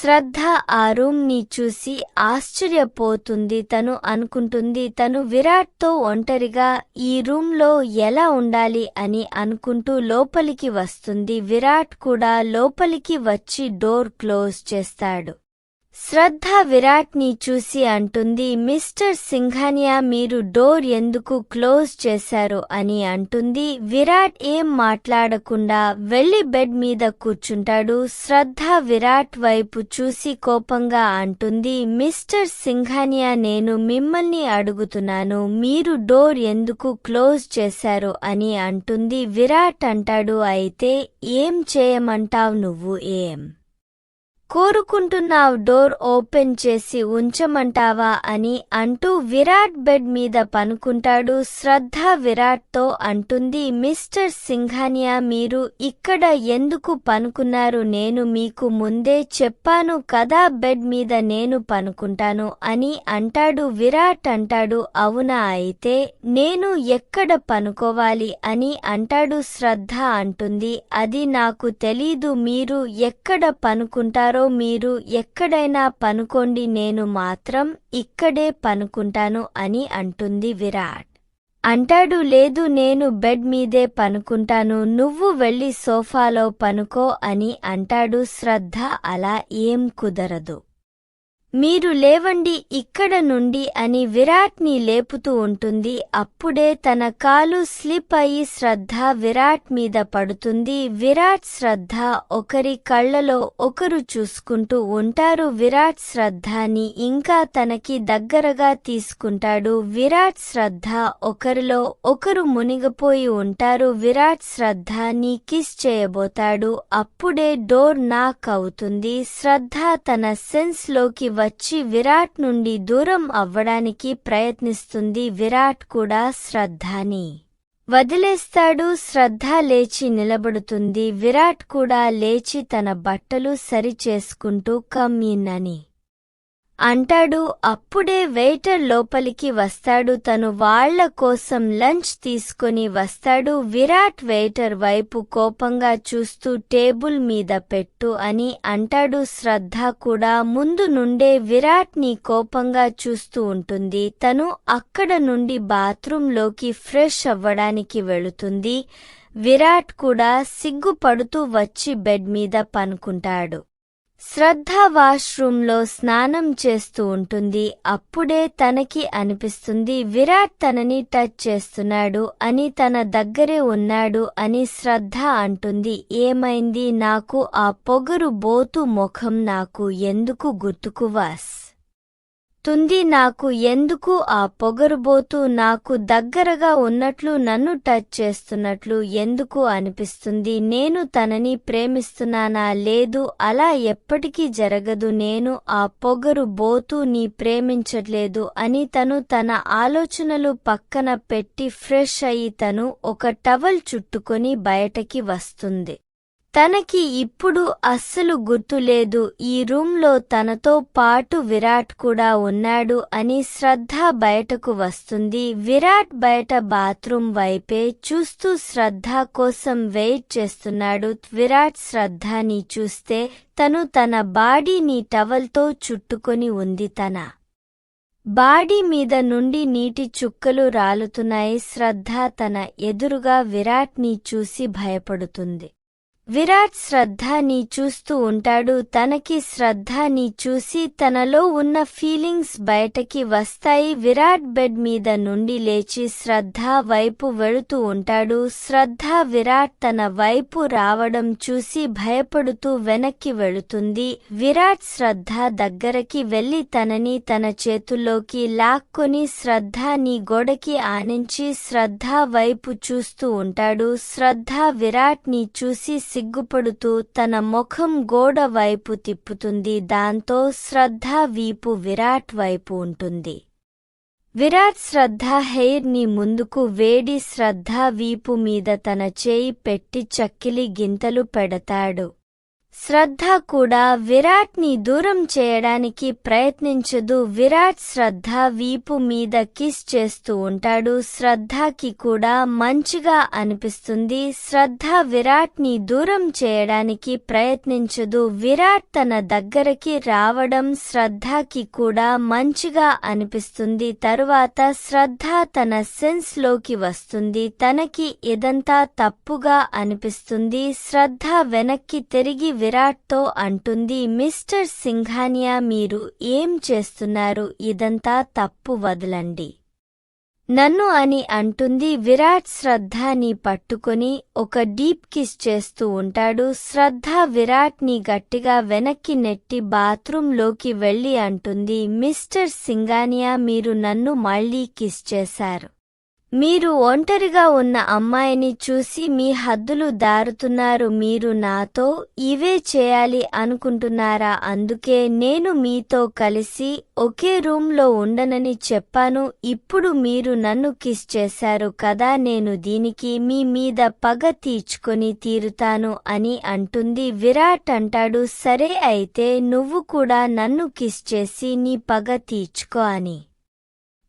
శ్రద్ధ ఆ రూమ్ని చూసి ఆశ్చర్యపోతుంది. తను అనుకుంటుంది తను విరాట్తో ఒంటరిగా ఈ రూమ్లో ఎలా ఉండాలి అని అనుకుంటూ లోపలికి వస్తుంది. విరాట్ కూడా లోపలికి వచ్చి డోర్ క్లోజ్ చేస్తాడు. శ్రద్ధ విరాట్ని చూసి అంటుంది మిస్టర్ సింఘానియా మీరు డోర్ ఎందుకు క్లోజ్ చేశారు అని అంటుంది. విరాట్ ఏం మాట్లాడకుండా వెళ్ళి బెడ్ మీద కూర్చుంటాడు. శ్రద్ధ విరాట్ వైపు చూసి కోపంగా అంటుంది మిస్టర్ సింఘానియా నేను మిమ్మల్ని అడుగుతున్నాను మీరు డోర్ ఎందుకు క్లోజ్ చేశారు అని అంటుంది. విరాట్ అంటాడు అయితే ఏం చేయమంటావ్ నువ్వు ఏం? కోరుకుంటున్నావ్ డోర్ ఓపెన్ చేసి ఉంచమంటావా అని అంటూ విరాట్ బెడ్ మీద పనుకుంటాడు. శ్రద్ధ విరాట్తో అంటుంది మిస్టర్ సింఘానియా మీరు ఇక్కడ ఎందుకు పనుకున్నారు? నేను మీకు ముందే చెప్పాను కదా బెడ్ మీద నేను పనుకుంటాను అని అంటాడు. విరాట్ అంటాడు అవునా అయితే నేను ఎక్కడ పనుకోవాలి అని అంటాడు. శ్రద్ధ అంటుంది అది నాకు తెలీదు మీరు ఎక్కడ పనుకుంటారో మీరు ఎక్కడైనా పనుకోండి నేను మాత్రం ఇక్కడే పనుకుంటాను అని అంటుంది విరాట్. అంటాడు లేదు నేను బెడ్ మీదే పనుకుంటాను నువ్వు వెళ్ళి సోఫాలో పనుకో అని అంటాడు శ్రద్ధ అలా ఏం కుదరదు. మీరు లేవండి ఇక్కడ నుండి అని విరాట్ని లేపుతూ ఉంటుంది. అప్పుడే తన కాలు స్లిప్ అయి శ్రద్ధ విరాట్ మీద పడుతుంది. విరాట్ శ్రద్ధ ఒకరి కళ్ళలో ఒకరు చూసుకుంటూ ఉంటారు. విరాట్ శ్రద్ధని ఇంకా తనకి దగ్గరగా తీసుకుంటాడు. విరాట్ శ్రద్ధ ఒకరిలో ఒకరు మునిగిపోయి ఉంటారు. విరాట్ శ్రద్ధని కిస్ చేయబోతాడు. అప్పుడే డోర్ నాక్ అవుతుంది. శ్రద్ధ తన సెన్స్లోకి వచ్చి విరాట్ నుండి దూరం అవ్వడానికి ప్రయత్నిస్తుంది. విరాట్ కూడా శ్రద్ధని వదిలేస్తాడు. శ్రద్ధ లేచి నిలబడుతుంది. విరాట్ కూడా లేచి తన బట్టలు సరిచేసుకుంటూ కమ్ అని అంటాడు అప్పుడే వెయిటర్ లోపలికి వస్తాడు తను వాళ్ళ కోసం లంచ్ తీసుకొని వస్తాడు. విరాట్ వెయిటర్ వైపు కోపంగా చూస్తూ టేబుల్ మీద పెట్టు అని అంటాడు. శ్రద్ధ కూడా ముందు నుండే విరాట్ని కోపంగా చూస్తూ ఉంటుంది. తను అక్కడ నుండి బాత్రూంలోకి ఫ్రెష్ అవ్వడానికి వెళుతుంది. విరాట్ కూడా సిగ్గుపడుతూ వచ్చి బెడ్ మీద పనుకుంటాడు. శ్రద్ధ వాష్రూంలో స్నానం చేస్తూ ఉంటుంది. అప్పుడే తనకి అనిపిస్తుంది విరాట్ తనని టచ్ చేస్తున్నాడు అని తన దగ్గరే ఉన్నాడు అని శ్రద్ధ అంటుంది. ఏమైంది? నాకు ఆ పొగరు బోతు ముఖం నాకు ఎందుకు గుర్తుకు వాస్? తుంది నాకు ఎందుకు ఆ పొగరుబోతూ నాకు దగ్గరగా ఉన్నట్లు నన్ను టచ్ చేస్తున్నట్లు ఎందుకు అనిపిస్తుంది? నేను తనని ప్రేమిస్తున్నానా లేదు అలా ఎప్పటికీ జరగదు. నేను ఆ పొగరు బోతూ నీ ప్రేమించట్లేదు అని తను తన ఆలోచనలు పక్కన పెట్టి ఫ్రెష్ అయి తను ఒక టవల్ చుట్టుకొని బయటకి వస్తుంది. తనకి ఇప్పుడు అస్సలు గుర్తులేదు ఈ రూంలో తనతో పాటు విరాట్ కూడా ఉన్నాడు అని శ్రద్ధ బయటకు వస్తుంది. విరాట్ బయట బాత్రూం వైపే చూస్తూ శ్రద్ధ కోసం వెయిట్ చేస్తున్నాడు. విరాట్ శ్రద్ధని చూస్తే తను తన బాడీని టవల్తో చుట్టుకొని ఉంది తన బాడీ మీద నుండి నీటి చుక్కలు రాలుతున్నాయి. శ్రద్ధ తన ఎదురుగా విరాట్ని చూసి భయపడుతుంది. విరాట్ శ్రద్ధని చూస్తూ ఉంటాడు. తనకి శ్రద్ధని చూసి తనలో ఉన్న ఫీలింగ్స్ బయటకి వస్తాయి. విరాట్ బెడ్ మీద నుండి లేచి శ్రద్ధ వైపు వెళుతూ ఉంటాడు. శ్రద్ధ విరాట్ తన వైపు రావడం చూసి భయపడుతూ వెనక్కి వెళుతుంది. విరాట్ శ్రద్ధ దగ్గరకి వెళ్ళి తనని తన చేతుల్లోకి లాక్కొని శ్రద్ధ నీ గోడకి ఆనించి శ్రద్ధ వైపు చూస్తూ ఉంటాడు. శ్రద్ధ విరాట్ని చూసి సిగ్గుపడుతూ తన ముఖం గోడ వైపు తిప్పుతుంది. దాంతో శ్రద్ధ వీపు విరాట్ వైపు ఉంటుంది. విరాట్ శ్రద్ధ హెయిర్ని ముందుకు వేడి శ్రద్ధ వీపు మీద తన చేయి పెట్టి చక్కిలి గింతలు పెడతాడు. శ్రద్ధ కూడా విరాట్ని దూరం చేయడానికి ప్రయత్నించదు. విరాట్ శ్రద్ధ వీపు మీద కిస్ చేస్తూ ఉంటాడు. శ్రద్ధకి కూడా మంచిగా అనిపిస్తుంది. శ్రద్ధ విరాట్ని దూరం చేయడానికి ప్రయత్నించదు. విరాట్ తన దగ్గరకి రావడం శ్రద్ధకి కూడా మంచిగా అనిపిస్తుంది. తరువాత శ్రద్ధ తన సెన్స్లోకి వస్తుంది. తనకి ఇదంతా తప్పుగా అనిపిస్తుంది. శ్రద్ధ వెనక్కి తిరిగి విరాట్తో అంటుంది మిస్టర్ సింఘానియా మీరు ఏం చేస్తున్నారు? ఇదంతా తప్పు వదలండి. నన్ను అని అంటుంది విరాట్ శ్రద్ధని పట్టుకుని ఒక డీప్ కిస్ చేస్తూ ఉంటాడు. శ్రద్ధ విరాట్ని గట్టిగా వెనక్కి నెట్టి బాత్రూంలోకి వెళ్ళి అంటుంది మిస్టర్ సింగానియా మీరు నన్ను మళ్ళీ కిస్ చేశారు. మీరు ఒంటరిగా ఉన్న అమ్మాయిని చూసి మీ హద్దులు దారుతున్నారు మీరు నాతో ఇవే చేయాలి అనుకుంటున్నారా? అందుకే నేను మీతో కలిసి ఒకే రూంలో ఉండనని చెప్పాను. ఇప్పుడు మీరు నన్ను కిస్ చేశారు కదా నేను దీనికి మీ మీద పగ తీర్చుకొని తీరుతాను అని అంటుంది విరాట్ అంటాడు. సరే అయితే నువ్వు కూడా నన్ను కిస్ చేసి నీ పగ తీర్చుకో అని.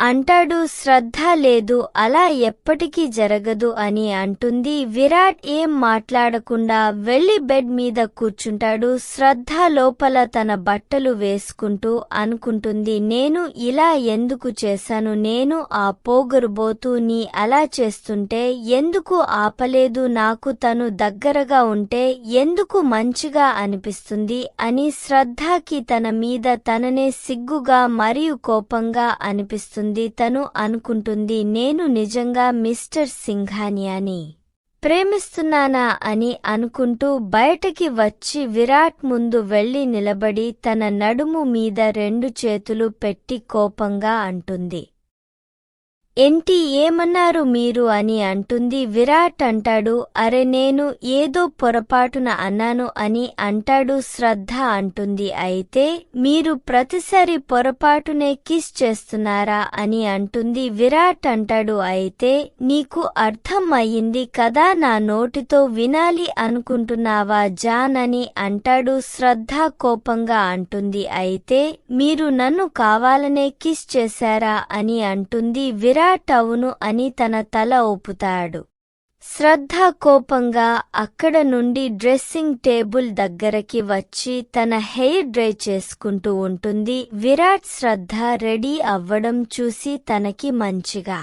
అంటాడు శ్రద్ధ లేదు అలా ఎప్పటికీ జరగదు అని అంటుంది. విరాట్ ఏం మాట్లాడకుండా వెళ్ళి బెడ్ మీద కూర్చుంటాడు. శ్రద్ధ లోపల తన బట్టలు వేసుకుంటూ అనుకుంటుంది నేను ఇలా ఎందుకు చేశాను? నేను ఆ పోగరుబోతూ నీ అలా చేస్తుంటే ఎందుకు ఆపలేదు? నాకు తను దగ్గరగా ఉంటే ఎందుకు మంచిగా అనిపిస్తుంది? అని శ్రద్ధకి తన మీద తననే సిగ్గుగా మరియు కోపంగా అనిపిస్తుంది. తను అనుకుంటుంది నేను నిజంగా మిస్టర్ సింఘానియాని. ప్రేమిస్తున్నానా అని అనుకుంటూ బయటకి వచ్చి విరాట్ ముందు వెళ్ళి నిలబడి తన నడుము మీద రెండు చేతులు పెట్టి కోపంగా అంటుంది. ఏంటి ఏమన్నారు మీరు అని అంటుంది విరాట్ అంటాడు అరే నేను ఏదో పొరపాటున అన్నాను అని అంటాడు శ్రద్ధ అంటుంది అయితే మీరు ప్రతిసారి పొరపాటునే కిస్ చేస్తున్నారా అని అంటుంది విరాట్ అంటాడు అయితే నీకు అర్థం అయ్యింది కదా నా నోటితో వినాలి అనుకుంటున్నావా జాన్ అని అంటాడు శ్రద్ధ కోపంగా అంటుంది అయితే మీరు నన్ను కావాలనే కిస్ చేశారా అని అంటుంది విరాట్. అవును అని తన తల ఊపుతాడు. శ్రద్ధ కోపంగా అక్కడ నుండి డ్రెస్సింగ్ టేబుల్ దగ్గరకి వచ్చి తన హెయిర్ డ్రై చేసుకుంటూ ఉంటుంది. విరాట్ శ్రద్ధ రెడీ అవ్వడం చూసి తనకి మంచిగా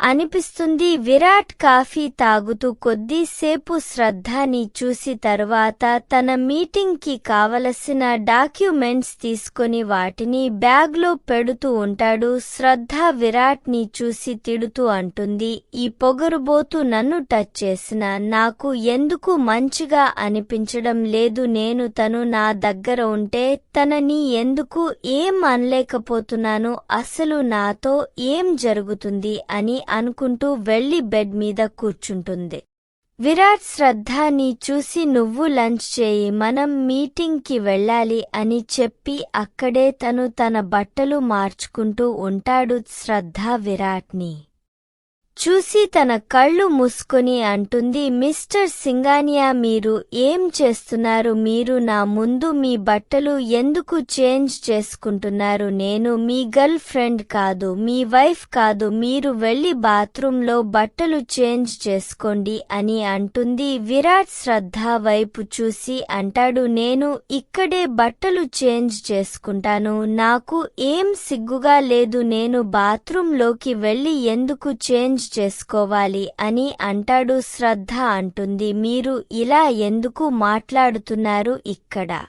అనిపిస్తుంది విరాట్ కాఫీ తాగుతూ కొద్దిసేపు శ్రద్ధని చూసి తర్వాత తన మీటింగ్కి కావలసిన డాక్యుమెంట్స్ తీసుకొని వాటిని బ్యాగ్లో పెడుతూ ఉంటాడు. శ్రద్ధ విరాట్ని చూసి తిడుతూ అంటుంది ఈ పొగరుబోతూ నన్ను టచ్ చేసిన. నాకు ఎందుకు మంచిగా అనిపించడం లేదు. నేను తను నా దగ్గర ఉంటే తనని ఎందుకు ఏం అనలేకపోతున్నాను? అసలు నాతో ఏం జరుగుతుంది? అని అనుకుంటూ వెళ్ళి బెడ్ మీద కూర్చుంటుంది. విరాట్ శ్రద్ధని చూసి నువ్వు లంచ్ చేయి మనం మీటింగ్కి వెళ్ళాలి అని చెప్పి అక్కడే తను తన బట్టలు మార్చుకుంటూ ఉంటాడు శ్రద్ధ విరాట్ని. చూసి తన కళ్ళు మూసుకొని అంటుంది మిస్టర్ సింగానియా మీరు ఏం చేస్తున్నారు? మీరు నా ముందు మీ బట్టలు ఎందుకు చేంజ్ చేసుకుంటున్నారు? నేను మీ గర్ల్ ఫ్రెండ్ కాదు మీ వైఫ్ కాదు మీరు వెళ్ళి బాత్రూంలో బట్టలు చేంజ్ చేసుకోండి అని అంటుంది. విరాట్ శ్రద్ధ వైపు చూసి అంటాడు నేను ఇక్కడే బట్టలు చేంజ్ చేసుకుంటాను. నాకు ఏం సిగ్గుగా లేదు. నేను బాత్రూంలోకి వెళ్ళి ఎందుకు చేంజ్ చేసుకోవాలి అని అంటాడు శ్రద్ధ అంటుంది. మీరు ఇలా ఎందుకు మాట్లాడుతున్నారు ఇక్కడ?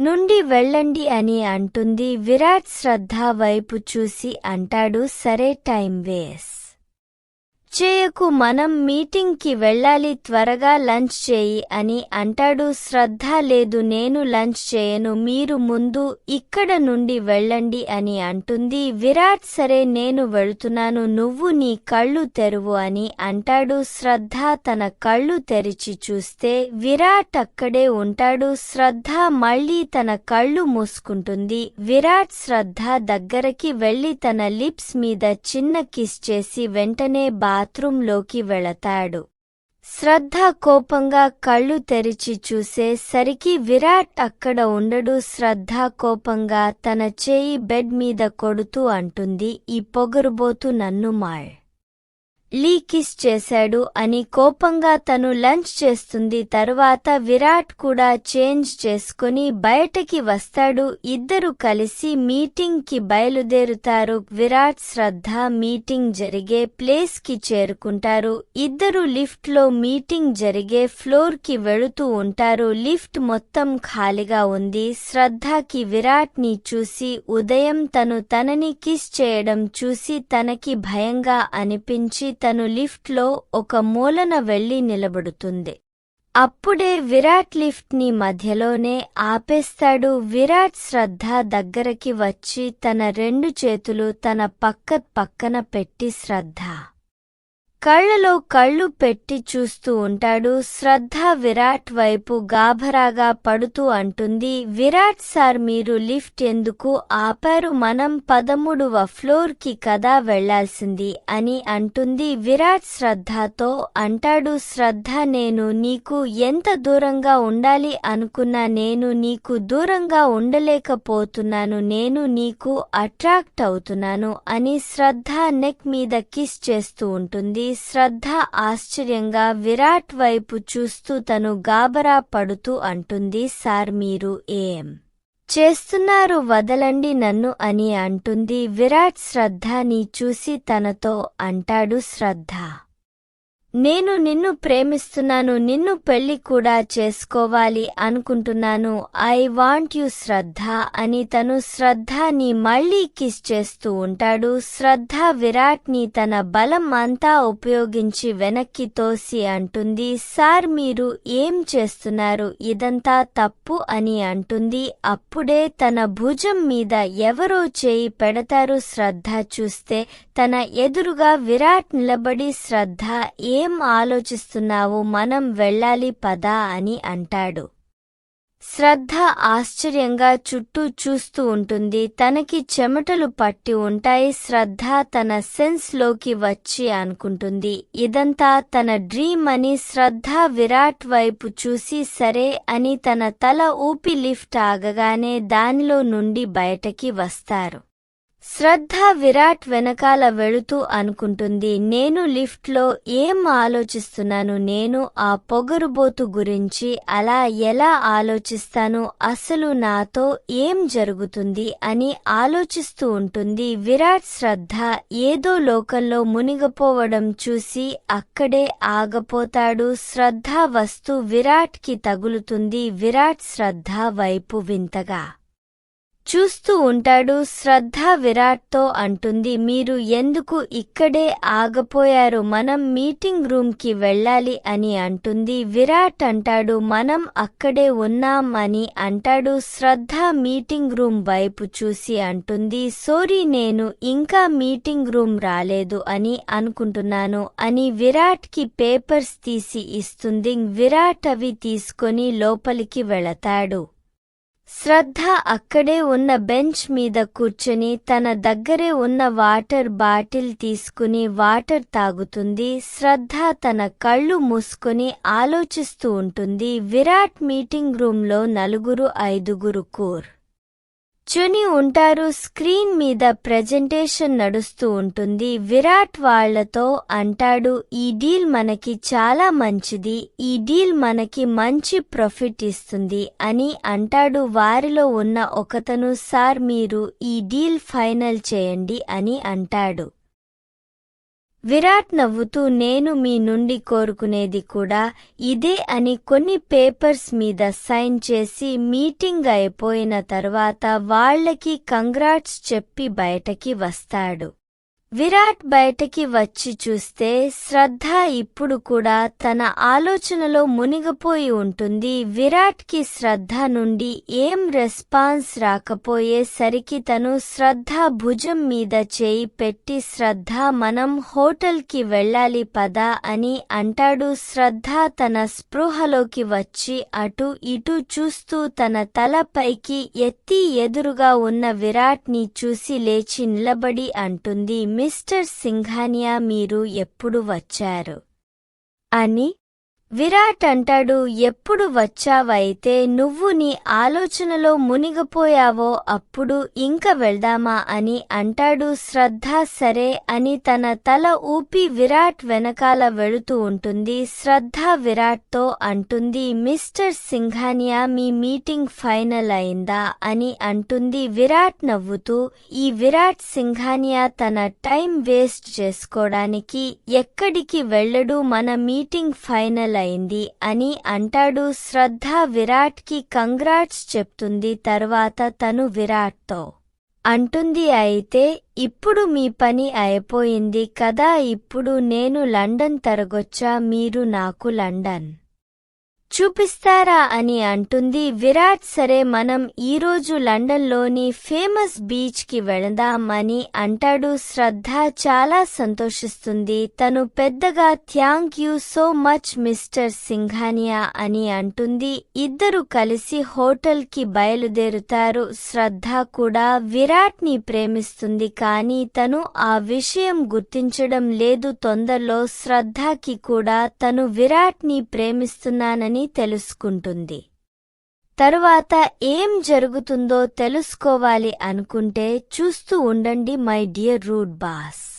నుండి వెళ్ళండి అని అంటుంది. విరాట్ శ్రద్ధ వైపు చూసి అంటాడు సరే టైం వేస్ చేయకు మనం మీటింగ్కి వెళ్ళాలి త్వరగా లంచ్ చేయి అని అంటాడు. శ్రద్ధ లేదు నేను లంచ్ చేయను మీరు ముందు ఇక్కడ నుండి వెళ్ళండి అని అంటుంది. విరాట్ సరే నేను వెళుతున్నాను నువ్వు నీ కళ్ళు తెరువు అని అంటాడు. శ్రద్ధ తన కళ్ళు తెరిచి చూస్తే విరాట్ అక్కడే ఉంటాడు. శ్రద్ధ మళ్ళీ తన కళ్ళు మూసుకుంటుంది. విరాట్ శ్రద్ధ దగ్గరకి వెళ్ళి తన లిప్స్ మీద చిన్న కిస్ చేసి వెంటనే బా బాత్రూంలోకి వెళతాడు. శ్రద్ధ కోపంగా కళ్ళు తెరిచి చూసేసరికి విరాట్ అక్కడ ఉండడు. శ్రద్ధ కోపంగా తన చేయి బెడ్ మీద కొడుతూ అంటుంది ఈ పొగరుబోతు నన్ను మాళ్ లీ కిస్ చేశాడు అని కోపంగా తను లంచ్ చేస్తుంది. తరువాత విరాట్ కూడా చేంజ్ చేసుకుని బయటకి వస్తాడు. ఇద్దరు కలిసి మీటింగ్కి బయలుదేరుతారు. విరాట్ శ్రద్ధ మీటింగ్ జరిగే ప్లేస్కి చేరుకుంటారు. ఇద్దరు లిఫ్ట్లో మీటింగ్ జరిగే ఫ్లోర్కి వెళుతూ ఉంటారు. లిఫ్ట్ మొత్తం ఖాళీగా ఉంది. శ్రద్ధకి విరాట్ని చూసి ఉదయం తను తనని కిస్ చేయడం చూసి తనకి భయంగా అనిపించి తను లిఫ్ట్లో ఒక మూలన వెళ్ళి నిలబడుతుంది. అప్పుడే విరాట్ లిఫ్ట్ని మధ్యలోనే ఆపేస్తాడు. విరాట్ శ్రద్ధ దగ్గరకి వచ్చి తన రెండు చేతులు తన పక్క పక్కన పెట్టి శ్రద్ధ. కళ్ళలో కళ్ళు పెట్టి చూస్తూ ఉంటాడు. శ్రద్ధ విరాట్ వైపు గాభరాగా పడుతూ అంటుంది. విరాట్ సార్ మీరు లిఫ్ట్ ఎందుకు ఆపారు? మనం పదమూడవ ఫ్లోర్కి కదా వెళ్ళాల్సింది అని అంటుంది. విరాట్ శ్రద్ధతో అంటాడు శ్రద్ధ నేను నీకు ఎంత దూరంగా ఉండాలి అనుకున్నా నేను నీకు దూరంగా ఉండలేకపోతున్నాను నేను నీకు అట్రాక్ట్ అవుతున్నాను అని శ్రద్ధ నెక్ మీద కిస్ చేస్తూ ఉంటుంది. శ్రద్ధ ఆశ్చర్యంగా విరాట్ వైపు చూస్తూ తను గాబరా పడుతూ అంటుంది సార్ మీరు ఏం? చేస్తున్నారు వదలండి నన్ను అని అంటుంది విరాట్ శ్రద్ధని చూసి తనతో అంటాడు శ్రద్ధ. నేను నిన్ను ప్రేమిస్తున్నాను నిన్ను పెళ్ళి కూడా చేసుకోవాలి అనుకుంటున్నాను. ఐ వాంట్ యు శ్రద్ధ అని తను శ్రద్ధని మళ్ళీ కిస్ చేస్తూ ఉంటాడు. శ్రద్ధ విరాట్ని తన బలం అంతా ఉపయోగించి వెనక్కి తోసి అంటుంది. సార్ మీరు ఏం చేస్తున్నారు? ఇదంతా తప్పు అని అంటుంది. అప్పుడే తన భుజం మీద ఎవరో చేయి పెడతారు. శ్రద్ధ చూస్తే తన ఎదురుగా విరాట్ నిలబడి శ్రద్ధ ఏం ఆలోచిస్తున్నావు? మనం వెళ్ళాలి పదా అని అంటాడు. శ్రద్ధ ఆశ్చర్యంగా చుట్టూ చూస్తూ ఉంటుంది. తనకి చెమటలు పట్టి ఉంటాయి. శ్రద్ధ తన సెన్స్లోకి వచ్చి అనుకుంటుంది. ఇదంతా తన డ్రీమ్ అని శ్రద్ధ విరాట్ వైపు చూసి సరే అని తన తల ఊపి లిఫ్ట్ ఆగగానే దానిలో నుండి బయటకి వస్తారు. శ్రద్ధ విరాట్ వెనకాల వెళుతూ అనుకుంటుంది నేను లిఫ్ట్లో ఏం ఆలోచిస్తున్నాను? నేను ఆ పొగరుబోతు గురించి అలా ఎలా ఆలోచిస్తాను? అసలు నాతో ఏం జరుగుతుంది? అని ఆలోచిస్తూ ఉంటుంది. విరాట్ శ్రద్ధ ఏదో లోకంలో మునిగిపోవడం చూసి అక్కడే ఆగపోతాడు. శ్రద్ధ వస్తూ విరాట్కి తగులుతుంది. విరాట్ శ్రద్ధ వైపు వింతగా చూస్తూ ఉంటాడు శ్రద్ధ విరాట్తో అంటుంది మీరు ఎందుకు ఇక్కడే ఆగపోయారు? మనం మీటింగ్ రూమ్కి వెళ్ళాలి అని అంటుంది. విరాట్ అంటాడు మనం అక్కడే ఉన్నాం అని అంటాడు శ్రద్ధ మీటింగ్ రూమ్ వైపు చూసి అంటుంది సోరీ నేను ఇంకా మీటింగ్ రూమ్ రాలేదు అని అనుకుంటున్నాను అని విరాట్కి పేపర్స్ తీసి ఇస్తుంది. విరాట్ అవి తీసుకొని లోపలికి వెళతాడు. శ్రద్ధ అక్కడే ఉన్న బెంచ్ మీద కూర్చొని తన దగ్గరే ఉన్న వాటర్ బాటిల్ తీసుకుని వాటర్ తాగుతుంది. శ్రద్ధ తన కళ్ళు మూసుకొని ఆలోచిస్తూ ఉంటుంది. విరాట్ మీటింగ్ రూంలో నలుగురు ఐదుగురు కూర్ చుని ఉంటారు. స్క్రీన్ మీద ప్రెజెంటేషన్ నడుస్తూ ఉంటుంది. విరాట్ వాళ్ళతో అంటాడు ఈ డీల్ మనకి చాలా మంచిది. ఈ డీల్ మనకి మంచి ప్రాఫిట్ ఇస్తుంది అని అంటాడు. వారిలో ఉన్న ఒకతను సార్ మీరు ఈ డీల్ ఫైనల్ చేయండి అని అంటాడు. విరాట్ నవ్వుతూ నేను మీ నుండి కోరుకునేది కూడా ఇదే అని కొన్ని పేపర్స్ మీద సైన్ చేసి మీటింగ్ అయిపోయిన తర్వాత వాళ్ళకి కంగ్రాట్స్ చెప్పి బయటకి వస్తాడు. విరాట్ బయటకి వచ్చి చూస్తే శ్రద్ధ ఇప్పుడు కూడా తన ఆలోచనలో మునిగిపోయి ఉంటుంది. విరాట్కి శ్రద్ధ నుండి ఏం రెస్పాన్స్ రాకపోయేసరికి తను శ్రద్ధ భుజం మీద చేయి పెట్టి శ్రద్ధ మనం హోటల్కి వెళ్ళాలి పదా అని అంటాడు. శ్రద్ధ తన స్పృహలోకి వచ్చి అటు ఇటు చూస్తూ తన తల పైకి ఎత్తి ఎదురుగా ఉన్న విరాట్ని చూసి లేచి నిలబడి అంటుంది. మిస్టర్ సింఘానియా మీరు ఎప్పుడు వచ్చారు? అని విరాట్ అంటాడు ఎప్పుడు వచ్చావైతే నువ్వు నీ ఆలోచనలో మునిగిపోయావో అప్పుడు ఇంక వెళ్దామా అని అంటాడు శ్రద్ధ సరే అని తన తల ఊపి విరాట్ వెనకాల వెళుతూ ఉంటుంది. శ్రద్ధ విరాట్తో అంటుంది మిస్టర్ సింఘానియా మీ మీటింగ్ ఫైనల్ అయిందా అని అంటుంది విరాట్ నవ్వుతూ. ఈ విరాట్ సింఘానియా తన టైం వేస్ట్ చేసుకోవడానికి ఎక్కడికి వెళ్ళడు మన మీటింగ్ ఫైనల్ అయింది అని అంటాడు శ్రద్ధ విరాట్కి కంగ్రాట్స్ చెప్తుంది తర్వాత తను విరాట్తో. అంటుంది అయితే ఇప్పుడు మీ పని అయిపోయింది కదా ఇప్పుడు నేను లండన్ తరగొచ్చా మీరు నాకు లండన్. చూపిస్తారా అని అంటుంది విరాట్ సరే మనం ఈరోజు లండన్లోని ఫేమస్ బీచ్కి వెళదాం అని అంటాడు. శ్రద్ధ చాలా సంతోషిస్తుంది. తను పెద్దగా thank you so much mister Singhania అని అంటుంది. ఇద్దరు కలిసి హోటల్కి బయలుదేరుతారు. శ్రద్ధ కూడా విరాట్ని ప్రేమిస్తుంది కానీ తను ఆ విషయం గుర్తించడం లేదు. తొందరలో శ్రద్ధకి కూడా తను విరాట్ని ప్రేమిస్తున్నానని అని తెలుసుకుంటుంది. తరువాత ఏం జరుగుతుందో తెలుసుకోవాలి అనుకుంటే చూస్తూ ఉండండి మై డియర్ రూడ్ బాస్.